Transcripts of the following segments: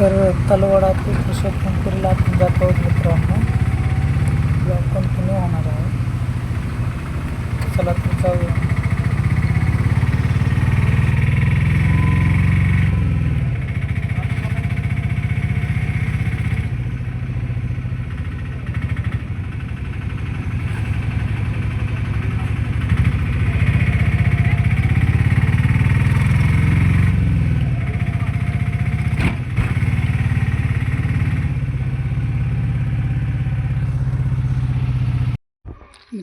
तर तलवाडा ते पुरुषोत्तमपुरीला आपण जात आहोत मित्रांनो. कंटिन्यू होणार आहे. चला तुमचा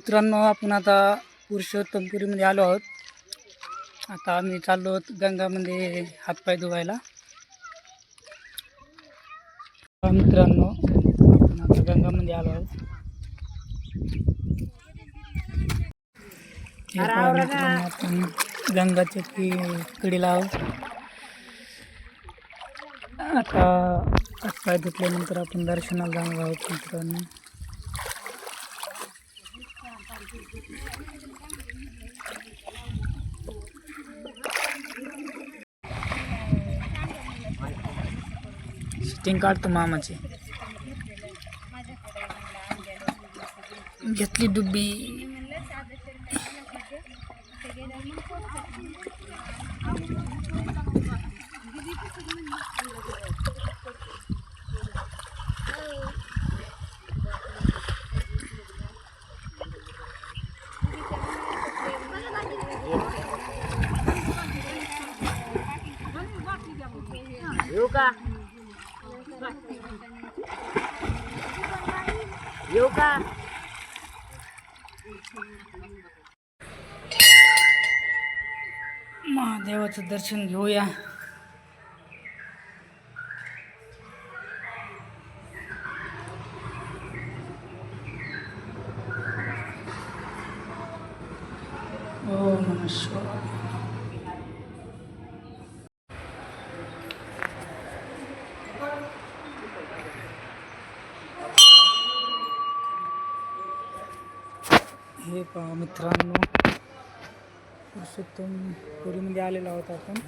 मित्रांनो आपण आता पुरुषोत्तमपुरीमध्ये आलो आहोत. आता आम्ही चाललो आहोत गंगामध्ये हातपाय धुवायला मित्रांनो आपण आता गंगामध्ये आलो आहोत. आपण गंगाच्या की कडीला आहोत. आता हातपाय धुतल्यानंतर आपण दर्शनाला जाणार आहोत मित्रांनो. शूटिंग काढतो मामाची. घेतली डुब्बी. येऊ का? महादेवाचं दर्शन घेऊया. ओम नमः हे पहा मित्रांनो. पुरुषोत्तम पुरीमध्ये आलेलो आहोत आपण.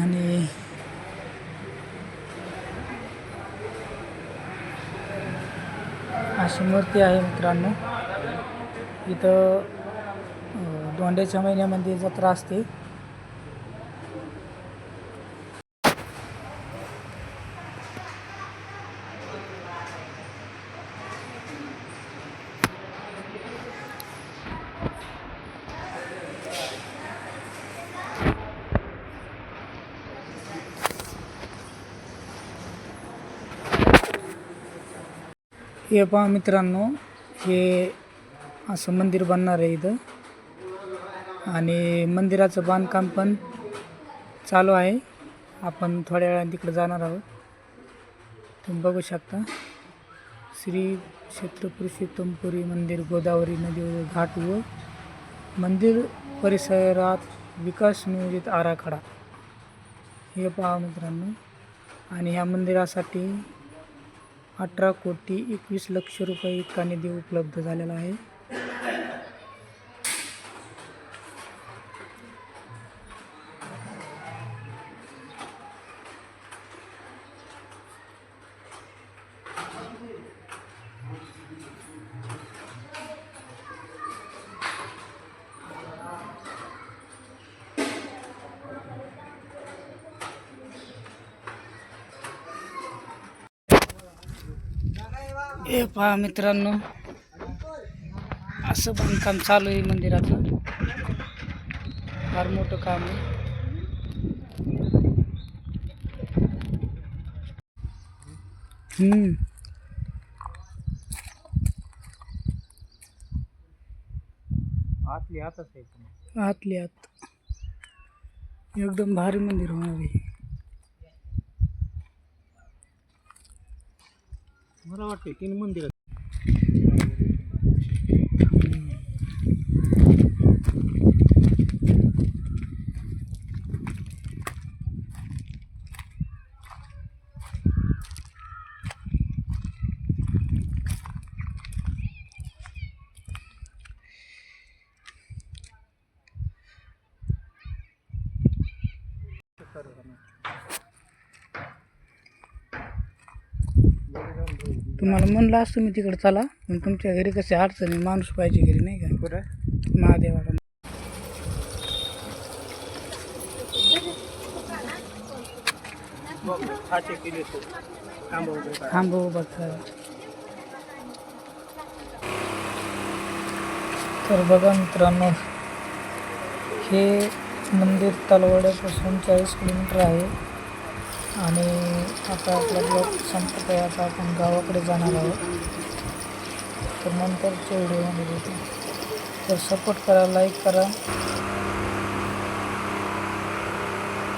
आणि अशी मूर्ती आहे मित्रांनो. इथं दोंड्याच्या महिन्यामध्ये जत्रा असते. हे पहा मित्रांनो हे असं मंदिर बनणार आहे इथं. आणि मंदिराचं बांधकाम पण चालू आहे. आपण थोड्या वेळाने तिकडे जाणार आहोत. तुम्ही बघू शकता श्री क्षेत्र पुरुषोत्तमपुरी मंदिर गोदावरी नदी घाट व मंदिर परिसरात विकास नियोजित आराखडा. हे पहा मित्रांनो आणि ह्या मंदिरासाठी अठरा कोटी एकवीस लक्ष रुपये इतका निधी उपलब्ध झालेला आहे. हे पहा मित्रांनो. असं बांधकाम चालू आहे मंदिराचं. फार मोठं काम आहे. हम्म. आतली आतच आहे. आतली आत. एकदम भारी मंदिर होणार आहे. मला वाटते तीन मंदिर करणार तुम्हाला म्हणलं असतं मी तिकडे चला पण तुमच्या घरी कसे अडचणी माणूस पाहिजे घरी नाही का? कुठं महादेवाला. खाते केले तो. थांबा उभे तर बघा मित्रांनो हे मंदिर तलवाड्यापासून चाळीस किलोमीटर आहे. आणि आता आपला ब्लॉग संपत आहे आता आपण गावाकडे जाणार आहोत. तर नंतरच्या व्हिडिओमध्ये भेटू. तर सपोर्ट करा लाईक करा.